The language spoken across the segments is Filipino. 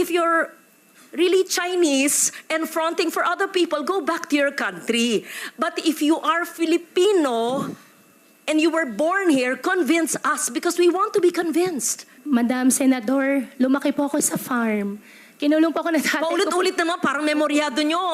If you're really Chinese and fronting for other people, go back to your country. But if you are Filipino and you were born here, convince us because we want to be convinced. Madam Senador, lumaki po ako sa farm. Kinulong po ako ng tatay. Paulit-ulit naman, parang memoryado nyo.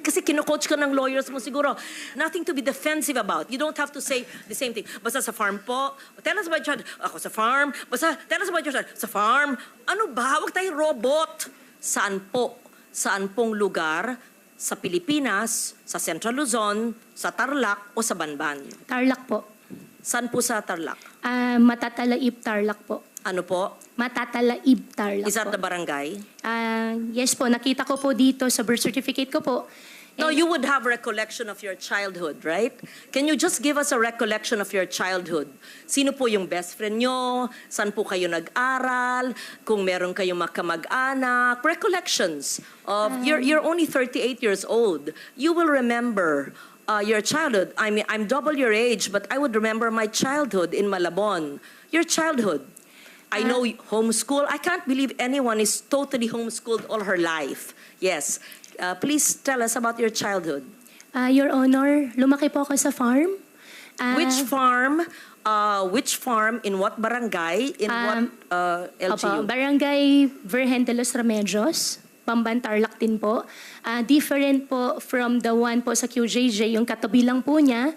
Kasi kino-coach ka ng lawyers mo siguro. Nothing to be defensive about. You don't have to say the same thing. Basta sa farm po. Tell us about your. Ako sa farm. Basta tell us about your. Sa farm. Ano ba? Huwag tayong robot. Saan po? Saan pong lugar sa Pilipinas, sa Central Luzon, sa Tarlac o sa Banban? Tarlac po. Saan po sa Tarlac? Ah, Matatalaib Tarlac po. Ano po? Matatalaib Tarlac Is that po. the barangay? Ah, yes po, nakita ko po dito sa birth certificate ko po. No, And- you would have recollection of your childhood, right? Can you just give us a recollection of your childhood? Sino po yung best friend nyo? Saan po kayo nag-aral? Kung meron kayong makamag-anak? Recollections of, you're, you're only 38 years old. You will remember uh, your childhood. I mean, I'm double your age, but I would remember my childhood in Malabon. Your childhood. I know homeschool. I can't believe anyone is totally homeschooled all her life. Yes. Uh, please tell us about your childhood. Ah, Your Honor, lumaki po ako sa farm. Ah, Which farm? Uh, which farm? In what barangay? In what Um, uh, Opo, LGU? Barangay Virgen de los Remedios, Pamban Tarlac din po. Ah, different po from the one po sa QJJ, yung katabi lang po niya.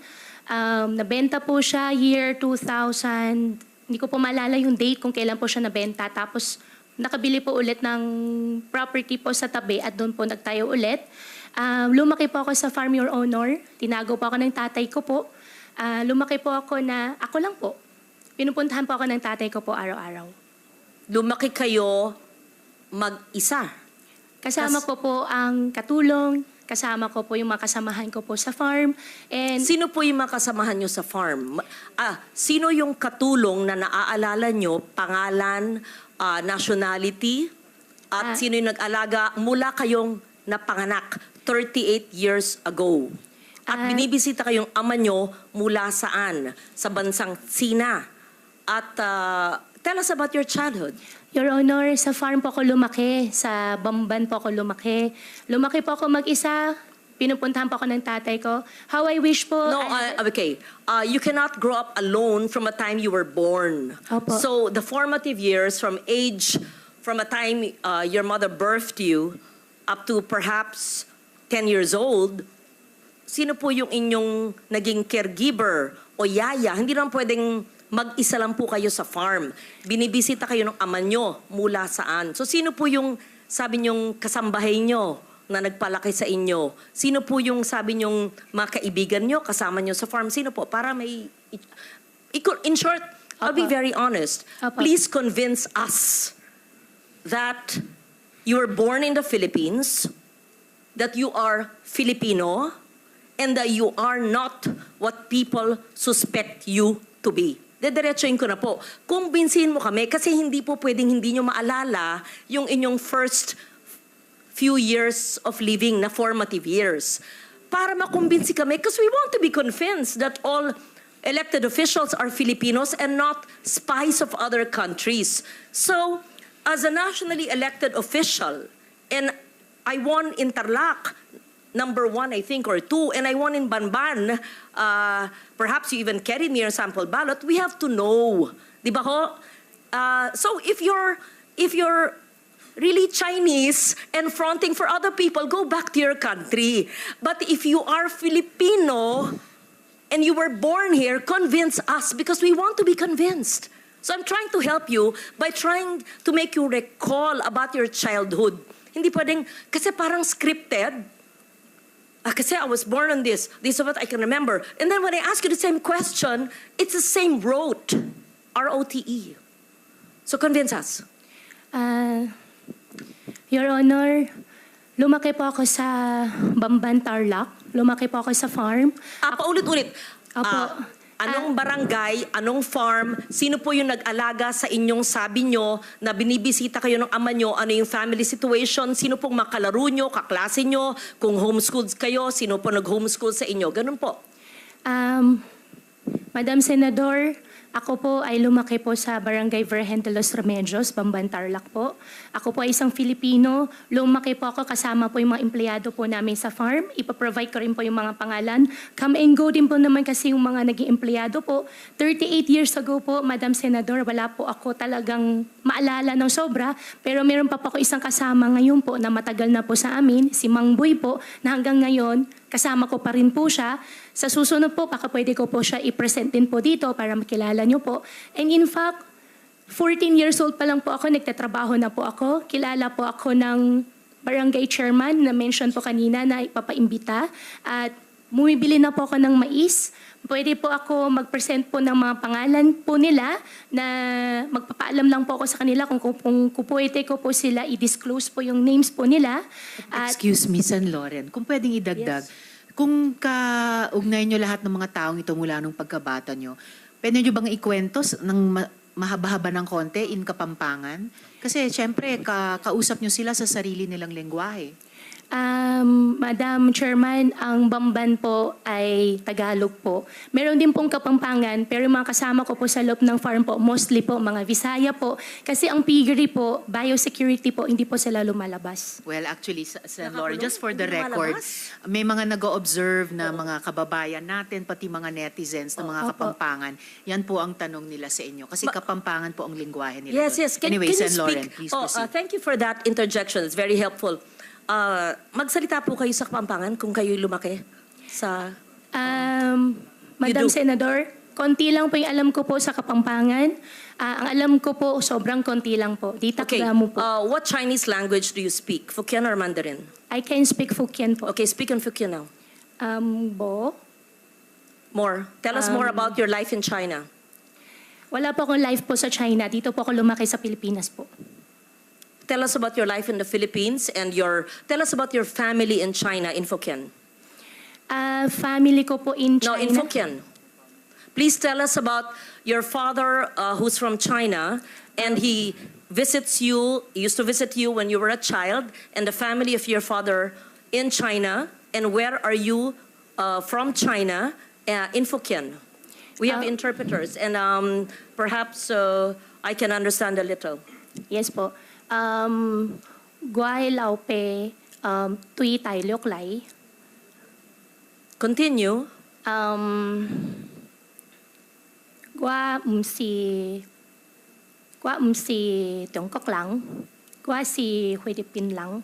Um, nabenta po siya year 2000, hindi ko po maalala yung date kung kailan po siya nabenta. Tapos nakabili po ulit ng property po sa tabi at doon po nagtayo ulit. Ah, lumaki po ako sa farm your honor. Tinago po ako ng tatay ko po. Ah, lumaki po ako na, ako lang po. Pinupuntahan po ako ng tatay ko po araw-araw. Lumaki kayo mag-isa. Kasama Kas- ko po ang katulong, kasama ko po yung mga kasamahan ko po sa farm. And Sino po yung makasamahan nyo sa farm? Ah, sino yung katulong na naaalala nyo, pangalan, ah, nationality, at Ah. sino yung nag-alaga mula kayong napanganak 38 years ago? At Ah. binibisita kayong ama nyo mula saan? Sa bansang Sina. At ah, tell us about your childhood. Your Honor, sa farm po ako lumaki, sa Bamban po ako lumaki. Lumaki po ako mag-isa, pinupuntahan po ako ng tatay ko. How I wish po... No, I- uh, okay. Uh, you cannot grow up alone from a time you were born. Opo. So the formative years from age, from a time uh, your mother birthed you up to perhaps 10 years old, sino po yung inyong naging caregiver o yaya? Hindi naman pwedeng mag-isa lang po kayo sa farm. Binibisita kayo ng ama nyo mula saan. So sino po yung sabi nyong kasambahay nyo na nagpalaki sa inyo? Sino po yung sabi nyong mga kaibigan nyo, kasama nyo sa farm? Sino po? Para may... In short, I'll be very honest. Opo. Please convince us that you were born in the Philippines, that you are Filipino, and that you are not what people suspect you to be. Dediretsuin ko na po. Kumbinsihin mo kami kasi hindi po pwedeng hindi nyo maalala yung inyong first few years of living na formative years. Para makumbinsi kami because we want to be convinced that all elected officials are Filipinos and not spies of other countries. So, as a nationally elected official, and I won in Tarlac, number one, I think, or two, and I won in Banban, uh, perhaps you even carried me your sample ballot, we have to know. Di ba ho? Uh, so if you're, if you're really Chinese and fronting for other people, go back to your country. But if you are Filipino and you were born here, convince us because we want to be convinced. So I'm trying to help you by trying to make you recall about your childhood. Hindi pwedeng, kasi parang scripted. Ah, kasi I was born on this. This is what I can remember. And then when I ask you the same question, it's the same rote. R-O-T-E. E. So convince us. Ah, Your Honor, lumaki po ako sa Bamban Tarlac. Lumaki po ako sa farm. Ah, paulit-ulit. Opo. Ah, anong barangay, anong farm, sino po yung nag-alaga sa inyong sabi nyo na binibisita kayo ng ama nyo, ano yung family situation, sino pong makalaro nyo, kaklase nyo, kung homeschooled kayo, sino po nag-homeschool sa inyo, ganun po. Um, Madam Senador, Ako po ay lumaki po sa Barangay Virgen de los Remedios, Bamban, Tarlac po. Ako po ay isang Filipino. Lumaki po ako kasama po yung mga empleyado po namin sa farm. Ipaprovide ko rin po yung mga pangalan. Come and go din po naman kasi yung mga naging empleyado po. 38 years ago po, Madam Senador, wala po ako talagang maalala ng sobra. Pero meron pa po ako isang kasama ngayon po na matagal na po sa amin, si Mang Boy po, na hanggang ngayon, kasama ko pa rin po siya. Sa susunod po, baka pwede ko po siya i-present din po dito para makilala niyo po. And in fact, 14 years old pa lang po ako, nagtatrabaho na po ako. Kilala po ako ng barangay chairman na mention po kanina na ipapaimbita. At bumibili na po ako ng mais. Pwede po ako mag-present po ng mga pangalan po nila na magpapaalam lang po ako sa kanila kung, kung, kung, pwede ko po sila i-disclose po yung names po nila. At Excuse me, San Loren, kung pwedeng idagdag, kung kaugnay nyo lahat ng mga taong ito mula nung pagkabata nyo, pwede nyo bang ikwento ng ma- mahaba-haba ng konti in Kapampangan? Kasi syempre, ka- kausap nyo sila sa sarili nilang lengguwahe. Um, Madam Chairman, ang Bamban po ay Tagalog po. Meron din pong Kapampangan, pero yung mga kasama ko po sa loob ng farm po, mostly po mga Visaya po. Kasi ang piggery po, biosecurity po, hindi po sila lumalabas. Well, actually, Sa- Nakakulong? Loren, just for the Hindi record, lumalabas? may mga nag-observe na mga kababayan natin, pati mga netizens na mga Opo. Kapampangan. Yan po ang tanong nila sa inyo. Kasi Kapampangan po ang lingwahe nila. Yes, doon. yes. Can, anyway, can you speak? please oh, proceed. uh, thank you for that interjection. It's very helpful. Uh, magsalita po kayo sa Kapampangan kung kayo lumaki sa... Um, Madam do. Senador, konti lang po yung alam ko po sa Kapampangan. Ah, ang alam ko po, sobrang konti lang po. Di Okay, mo po. uh, what Chinese language do you speak? Fukien or Mandarin? I can speak Fukien po. Okay, speak in Fukien now. Um, bo? More. Tell us more about your life in China. Wala po akong life po sa China. Dito po ako lumaki sa Pilipinas po. Tell us about your life in the Philippines and your... Tell us about your family in China in Fukien. Ah, family ko po in No, China. in Fukien. Please tell us about your father uh, who's from China and he visits you, used to visit you when you were a child, and the family of your father in China. And where are you uh, from China uh, in Fukien? We have Uh, interpreters, and um, perhaps uh, I can understand a little. Yes po. Um, Guay Lao Pe, um, Tui Tai Liok Lai. Continue. Um, Gua um si Gua um si Trung Quốc lang. Gua si Philippines lang.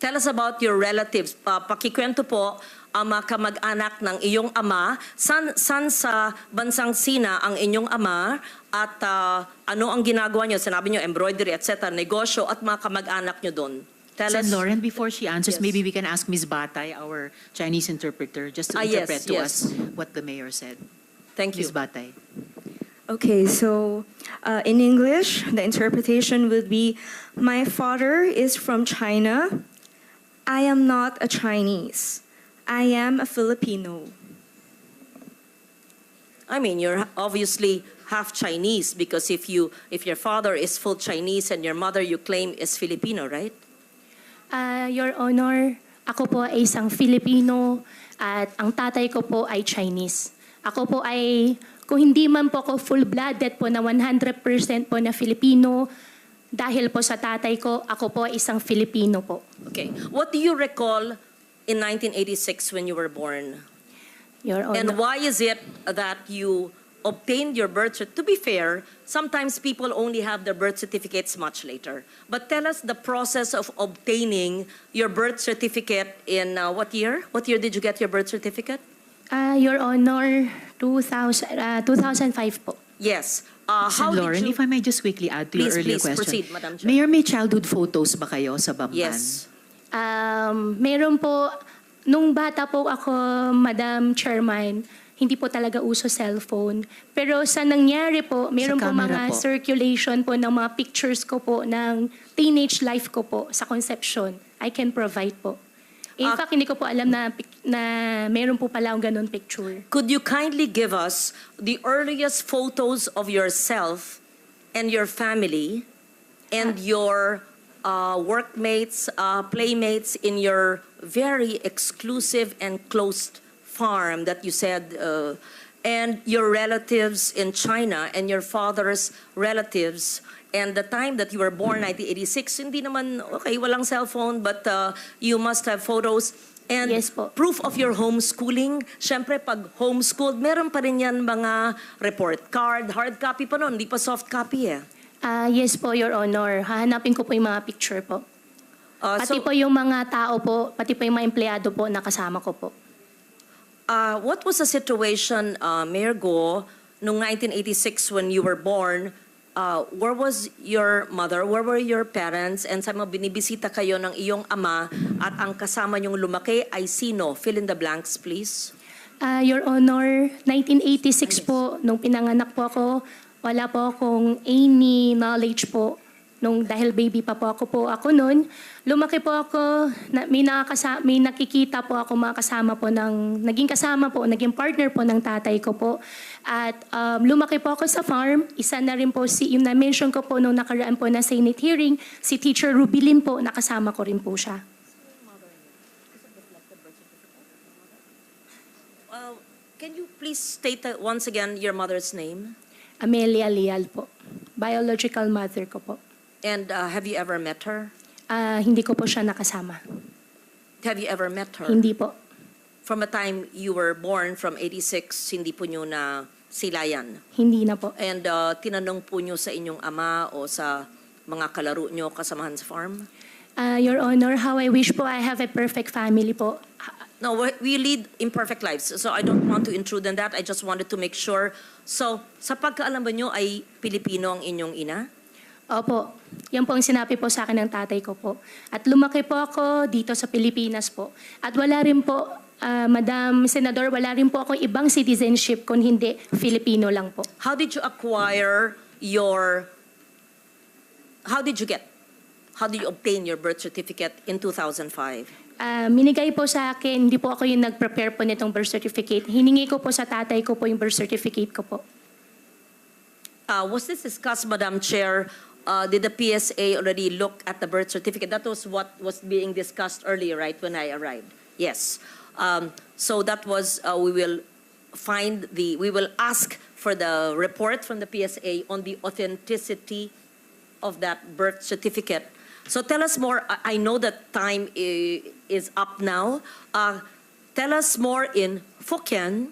Tell us about your relatives. Pa pakikwento po ang mga kamag-anak ng iyong ama. San, san sa bansang Sina ang inyong ama at ah, ano ang ginagawa niyo? Sinabi niyo embroidery, etc. Negosyo at mga kamag-anak niyo doon. Tell us. Lauren, before she answers, Yes. maybe we can ask Ms. Batay, our Chinese interpreter, just to Ah, yes, interpret to yes. us what the mayor said. Thank you. Ms. Batay. Okay, so uh, in English, the interpretation would be My father is from China. I am not a Chinese. I am a Filipino. I mean, you're obviously half Chinese because if you if your father is full Chinese and your mother you claim is Filipino, right? Ah, Your Honor, ako po ay isang Filipino at ang tatay ko po ay Chinese. Ako po ay, kung hindi man po ako full-blooded po na 100% po na Filipino, dahil po sa tatay ko, ako po ay isang Filipino po. Okay. What do you recall in 1986 when you were born? Your Honor. And why is it that you obtained your birth certificate? To be fair, sometimes people only have their birth certificates much later. But tell us the process of obtaining your birth certificate in uh, what year? What year did you get your birth certificate? Ah, Your Honor, 2000, ah, 2005 po. Yes. Uh, how San Lauren, did you? if I may just quickly add to Please, your earlier please, question. proceed, Madam Chair. Mayor, may childhood photos ba kayo sa Bamban? Yes. Um, meron po, nung bata po ako, Madam Chairman, hindi po talaga uso cellphone. Pero sa nangyari po, meron po mga po. circulation po ng mga pictures ko po ng teenage life ko po sa conception. I can provide po. In Ah. fact, hindi ko po alam na, na meron po pala akong ganun picture. Could you kindly give us the earliest photos of yourself and your family and your uh, workmates, uh, playmates in your very exclusive and closed farm that you said uh, and your relatives in China and your father's relatives and the time that you were born, 1986, hindi naman, okay, walang cellphone, but uh, you must have photos. And Yes po. proof of your homeschooling, syempre pag homeschooled, meron pa rin yan mga report card, hard copy pa noon, hindi pa soft copy eh. Ah, yes po, Your Honor. Hahanapin ko po yung mga picture po. Uh, Pati so, po yung mga tao po, pati po yung mga empleyado po na kasama ko po. uh, what was the situation, uh, Mayor Go, noong 1986 when you were born? Uh, where was your mother? Where were your parents? And sa mga binibisita kayo ng iyong ama at ang kasama niyong lumaki ay sino? Fill in the blanks, please. Ah, Your Honor, 1986 po, nung pinanganak po ako, wala po akong any knowledge po. Nung dahil baby pa po ako po ako noon, lumaki po ako, na, may, nakakasa, may nakikita po ako mga kasama po ng, naging kasama po, naging partner po ng tatay ko po. At um, lumaki po ako sa farm, isa na rin po si, yung na-mention ko po nung nakaraan po na Senate hearing, si Teacher Rubilin po, nakasama ko rin po siya. Uh, can you please state uh, once again your mother's name? Amelia Leal po, biological mother ko po. And uh, have you ever met her? Ah, hindi ko po siya nakasama. Have you ever met her? Hindi po. From the time you were born from 86, hindi po nyo na silayan. Hindi na po. And uh, tinanong po nyo sa inyong ama o sa mga kalaro nyo kasamahan sa farm? Ah, Your Honor, how I wish po I have a perfect family po. No, we- lead imperfect lives. So I don't want to intrude on that. I just wanted to make sure. So, sa pagkaalam ba nyo ay Pilipino ang inyong ina? Opo, yan po ang sinabi po sa akin ng tatay ko po. At lumaki po ako dito sa Pilipinas po. At wala rin po, ah, Madam Senador, wala rin po ako ibang citizenship kung hindi Filipino lang po. How did you acquire your, how did you get, how did you obtain your birth certificate in 2005? Ah, minigay po sa akin, hindi po ako yung nag-prepare po nitong birth certificate. Hiningi ko po sa tatay ko po yung birth certificate ko po. Uh, was this discussed, Madam Chair? Uh, did the PSA already look at the birth certificate? That was what was being discussed earlier, right, when I arrived? Yes. Um, so that was, uh, we will find the, we will ask for the report from the PSA on the authenticity of that birth certificate. So tell us more. I, know that time is up now. Uh, tell us more in Fukien,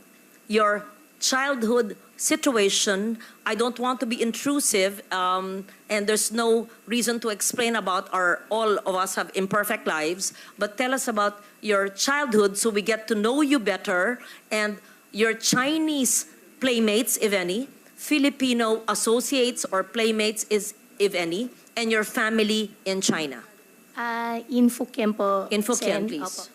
your childhood situation. I don't want to be intrusive, um, and there's no reason to explain about our. All of us have imperfect lives, but tell us about your childhood so we get to know you better and your Chinese playmates, if any, Filipino associates or playmates, is if any, and your family in China. Ah, in Fukien po. In Fukien, Sen. please.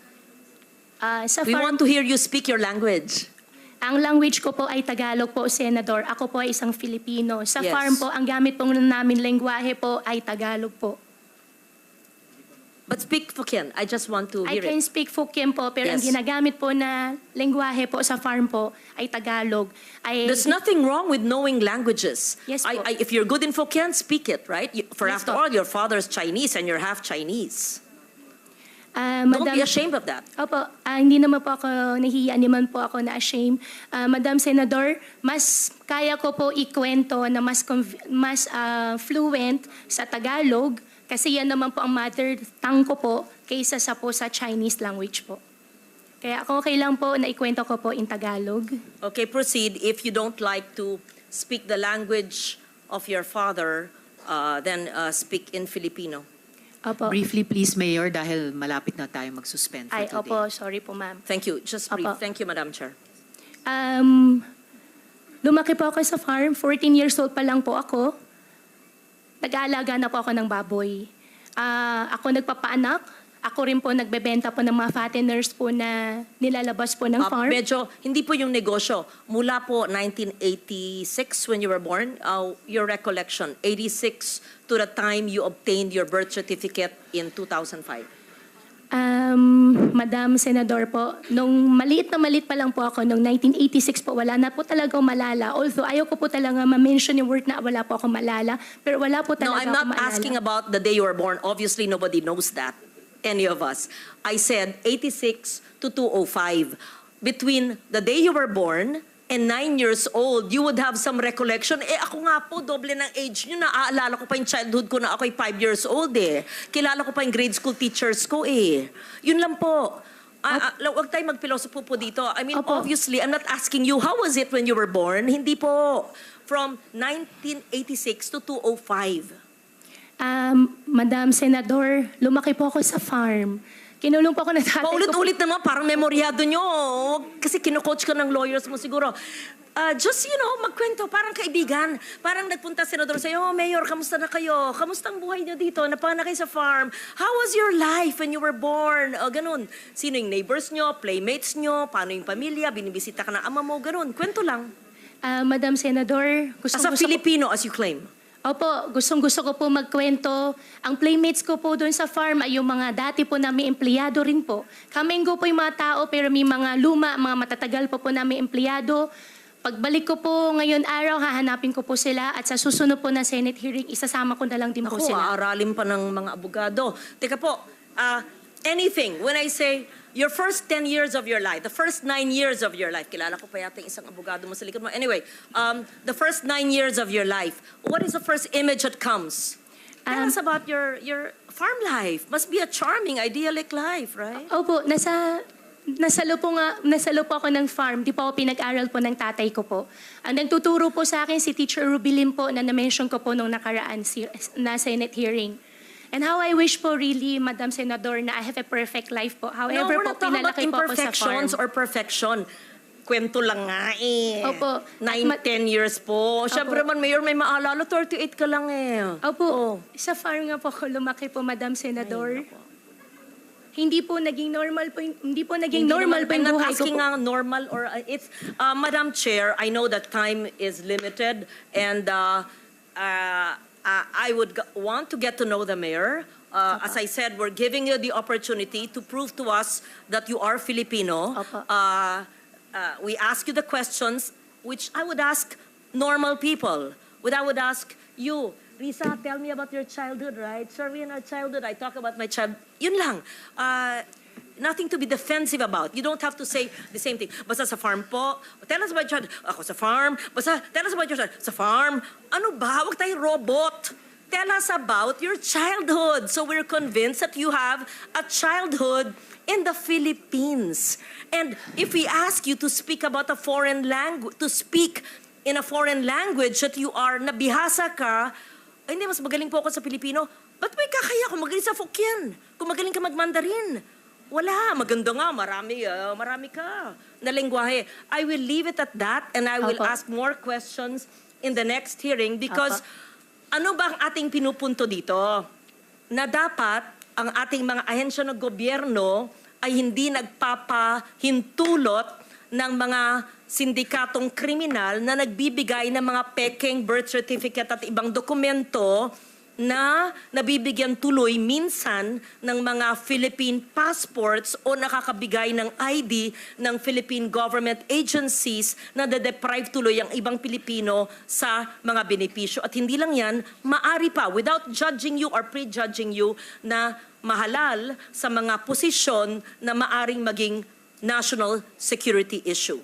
Ah, sa We want to hear you speak your language. Ang language ko po ay Tagalog po, Senador. Ako po ay isang Filipino. Sa Yes. farm po, ang gamit po namin lengguwahe po ay Tagalog po. But speak Fukien. I just want to I hear can it. speak Fukien po, pero ang Yes. ginagamit po na lengguwahe po sa farm po ay Tagalog. Ay, There's nothing wrong with knowing languages. Yes I, po. I, if you're good in Fukien, speak it, right? You, for Yes after po. all, your father's Chinese and you're half Chinese. Ah, Don't Madam- be ashamed of that. Opo, ah, hindi naman po ako nahihiya, hindi man po ako na-shame. Ah, Madam Senador, mas kaya ko po ikwento na mas, conv- mas ah, fluent sa Tagalog kasi yan naman po ang mother tongue ko po kaysa sa po sa Chinese language po. Kaya ako okay lang po na ikwento ko po in Tagalog. Okay, proceed. If you don't like to speak the language of your father, uh, then uh, speak in Filipino. Opo. Briefly please, Mayor, dahil malapit na tayo mag-suspend for Ay, today. opo, sorry po ma'am. Thank you. Just brief. Apo. Thank you, Madam Chair. Um, lumaki po ako sa farm. 14 years old pa lang po ako. Nag-aalaga na po ako ng baboy. Ah, ako nagpapaanak. Ako rin po nagbebenta po ng mga fatteners po na nilalabas po ng Uh, farm. medyo, hindi po yung negosyo. Mula po 1986 when you were born, uh, your recollection, 86 to the time you obtained your birth certificate in 2005. Um, Madam Senador po, nung maliit na maliit pa lang po ako, nung 1986 po, wala na po talaga malala. Although ayaw ko po talaga ma-mention yung word na wala po akong malala, pero wala po No, talaga I'm ako not asking about the day you were born. Obviously, nobody knows that, any of us. I said 86 to 205. Between the day you were born and nine years old, you would have some recollection. Eh ako nga po, doble ng age nyo. Naaalala ko pa yung childhood ko na ako'y five years old eh. Kilala ko pa yung grade school teachers ko eh. Yun lang po. Ah, ah, huwag tayo magpilosopo po dito. I mean, Opo. obviously, I'm not asking you, how was it when you were born? Hindi po. From 1986 to 2005. Um, Madam Senador, lumaki po ako sa farm. Kinulong po ako ng tatay ko. Paulit-ulit naman, parang memoryado nyo. Kasi kino-coach ka ng lawyers mo siguro. Ah, just, you know, magkwento, parang kaibigan. Parang nagpunta senador sa'yo, oh, Mayor, kamusta na kayo? Kamusta ang buhay niyo dito? Napana kayo sa farm? How was your life when you were born? O, ganun. Sino yung neighbors nyo, playmates nyo, paano yung pamilya, binibisita ka ng ama mo, ganun. Kwento lang. Ah, Madam Senador, gusto, As a gusto ko Filipino, as you claim. Opo, gustong gusto ko po magkwento. Ang playmates ko po doon sa farm ay yung mga dati po namin empleyado rin po. Kamenggo po yung mga tao pero may mga luma, mga matatagal po po namin empleyado. Pagbalik ko po ngayon araw, hahanapin ko po sila at sa susunod po na Senate hearing, isasama ko na lang din po Ako, sila. aaralin pa ng mga abogado. Teka po, ah, anything, when I say your first 10 years of your life, the first 9 years of your life, kilala ko pa yata yung isang abogado mo sa likod mo. Anyway, um, the first 9 years of your life, what is the first image that comes? Tell Um, us about your, your farm life. Must be a charming, idyllic life, right? Opo, nasa nasalo po nga nasalo po ako ng farm. Di po ako pinag-aral po ng tatay ko po. Ang nagtuturo po sa akin si Teacher Rubilin po na na-mention ko po nung nakaraan si, na Senate hearing. And how I wish po really, Madam Senador, na I have a perfect life po. no, However we're po, not talking about pinalaki po imperfections or perfection. Kwento lang nga eh. Opo. 9, At ma- 10 years po. Siyempre man, Mayor, may maalala, 38 ka lang eh. Opo, Oh. sa farm nga po ako lumaki po, Madam Senador. Ay. Hindi po naging normal po, hindi po naging Hindi normal po yung buhay ko nga normal or uh, it's uh, Madam Chair, I know that time is limited and uh, uh, uh, I would g- want to get to know the mayor. Uh, as I said, we're giving you the opportunity to prove to us that you are Filipino. Uh, uh, we ask you the questions which I would ask normal people. What I would ask you, Risa, tell me about your childhood, right? Survey in our childhood, I talk about my child. Yun lang. Nothing to be defensive about. You don't have to say the same thing. Basta sa farm po. Tell us about your. Ako sa farm. Basta tell us about your. Sa farm. Ano ba? Huwag tayo robot. Tell us about your childhood. So we're convinced that you have a childhood in the Philippines. And if we ask you to speak about a foreign language, to speak in a foreign language that you are nabihasa ka, ay hindi, mas magaling po ako sa Pilipino. Ba't may kakaya kung magaling sa Fokien? Kung magaling ka magmandarin? Wala, maganda nga, marami, ah, marami ka na lengguwahe. I will leave it at that and I will Opo. ask more questions in the next hearing because ano ba ang ating pinupunto dito? Na dapat ang ating mga ahensya ng gobyerno ay hindi nagpapahintulot ng mga sindikatong kriminal na nagbibigay ng mga peking birth certificate at ibang dokumento na nabibigyan tuloy minsan ng mga Philippine passports o nakakabigay ng ID ng Philippine government agencies na deprive tuloy ang ibang Pilipino sa mga benepisyo. At hindi lang yan, maari pa, without judging you or prejudging you, na mahalal sa mga posisyon na maaring maging national security issue.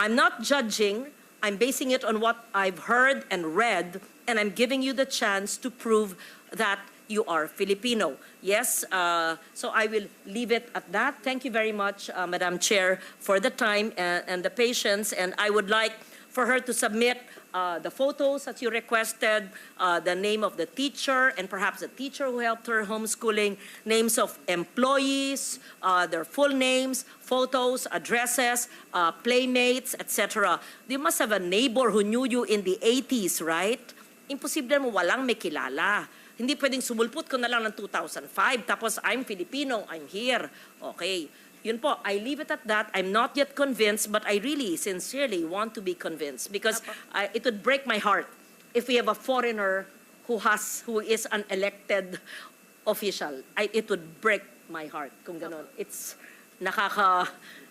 I'm not judging, I'm basing it on what I've heard and read, and I'm giving you the chance to prove that you are Filipino. Yes, uh, so I will leave it at that. Thank you very much, uh, Madam Chair, for the time and, and the patience, and I would like for her to submit uh, the photos that you requested, uh, the name of the teacher, and perhaps the teacher who helped her homeschooling, names of employees, uh, their full names, photos, addresses, uh, playmates, etc. You must have a neighbor who knew you in the 80s, right? Imposible mo walang may kilala. Hindi pwedeng sumulpot ko na lang ng 2005, tapos I'm Filipino, I'm here. Okay. Yun po, I leave it at that. I'm not yet convinced, but I really, sincerely want to be convinced because I, it would break my heart if we have a foreigner who has, who is an elected official. I, it would break my heart kung ganon. It's nakaka,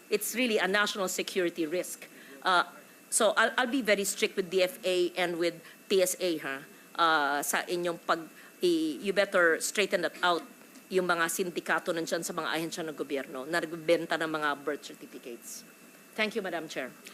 it's really a national security risk. Uh, so I'll, I'll be very strict with DFA and with TSA ha. Uh, sa inyong pag, you better straighten that out yung mga sindikato nandyan sa mga ahensya ng gobyerno na nagbebenta ng mga birth certificates. Thank you, Madam Chair.